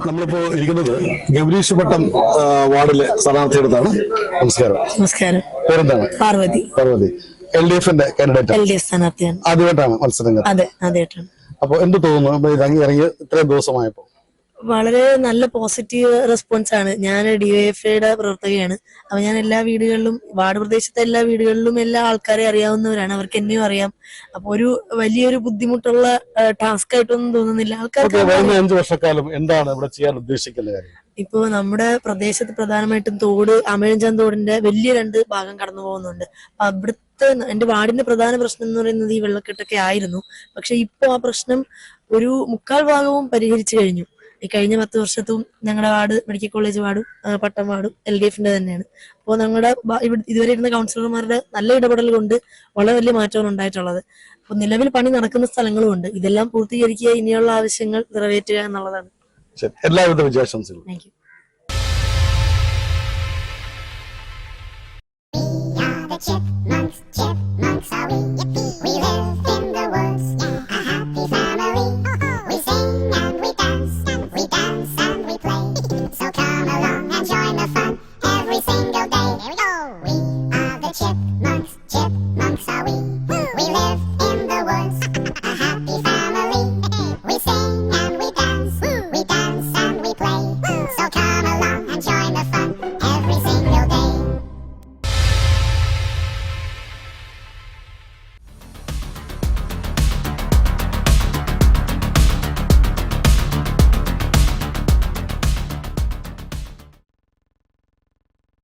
നമ്മളിപ്പോ ഇരിക്കുന്നത് ഗൗരീഷ് പട്ടം ആ, വാർഡിലെ സ്ഥാനാർത്ഥിയെടുത്താണ് നമസ്കാരം. നമസ്കാരം. പേരെന്താണ്? പാർവതി. പാർവതി. എൽ ഡി എഫിന്റെ കാൻഡിഡേറ്റ് എൽ ഡി എഫ് സ്ഥാനാർത്ഥിയാണ്. ആദ്യമായിട്ടാണ് മത്സരങ്ങൾ. അതെ ആദ്യമായിട്ടാണ്. അപ്പൊ എന്ത് തോന്നുന്നു? ഇറങ്ങി ഇറങ്ങി ഇത്രയും ദിവസമായപ്പോ? വളരെ നല്ല പോസിറ്റീവ് റെസ്പോൺസ് ആണ്. ഞാൻ ഡി എഫ് ഐയുടെ പ്രവർത്തകയാണ്. അപ്പൊ ഞാൻ എല്ലാ വീടുകളിലും വാർഡ് പ്രദേശത്തെ എല്ലാ വീടുകളിലും എല്ലാ ആൾക്കാരെ അറിയാവുന്നവരാണ്. അവർക്ക് എന്നെയും അറിയാം. അപ്പൊ ഒരു വലിയൊരു ബുദ്ധിമുട്ടുള്ള ടാസ്ക് ആയിട്ടൊന്നും തോന്നുന്നില്ല. ആൾക്കാർ ആൾക്കാർക്ക് അഞ്ചു വർഷക്കാലം എന്താണ് ഇവിടെ ചെയ്യാൻ ഇപ്പോൾ ഇപ്പോ നമ്മുടെ പ്രദേശത്ത് പ്രധാനമായിട്ടും തോട് അമേഞ്ചാൻ തോടിന്റെ വലിയ രണ്ട് ഭാഗം കടന്നു പോകുന്നുണ്ട്. അപ്പൊ അവിടുത്തെ എന്റെ വാർഡിന്റെ പ്രധാന പ്രശ്നം എന്ന് പറയുന്നത് ഈ വെള്ളക്കെട്ടൊക്കെ ആയിരുന്നു. പക്ഷെ ഇപ്പോ ആ പ്രശ്നം ഒരു മുക്കാൽ ഭാഗവും പരിഹരിച്ചു കഴിഞ്ഞു. ഈ കഴിഞ്ഞ പത്ത് വർഷത്തും ഞങ്ങളുടെ വാർഡ് മെഡിക്കൽ കോളേജ് വാർഡും പട്ടം വാർഡും എൽ ഡി എഫിന്റെ തന്നെയാണ്. അപ്പോൾ ഞങ്ങളുടെ ഇതുവരെ ഇരുന്ന കൗൺസിലർമാരുടെ നല്ല ഇടപെടൽ കൊണ്ട് വളരെ വലിയ മാറ്റമാണ് ഉണ്ടായിട്ടുള്ളത്. അപ്പൊ നിലവിൽ പണി നടക്കുന്ന സ്ഥലങ്ങളും ഉണ്ട്. ഇതെല്ലാം പൂർത്തീകരിക്കുക ഇനിയുള്ള ആവശ്യങ്ങൾ നിറവേറ്റുക എന്നുള്ളതാണ്. ശരി. എല്ലാവിധ വിജയാശംസകളും thank you chipmunks, chipmunks, chipmunks are we. We live in the woods, a happy family. We sing and we dance, we dance and we play. So come along.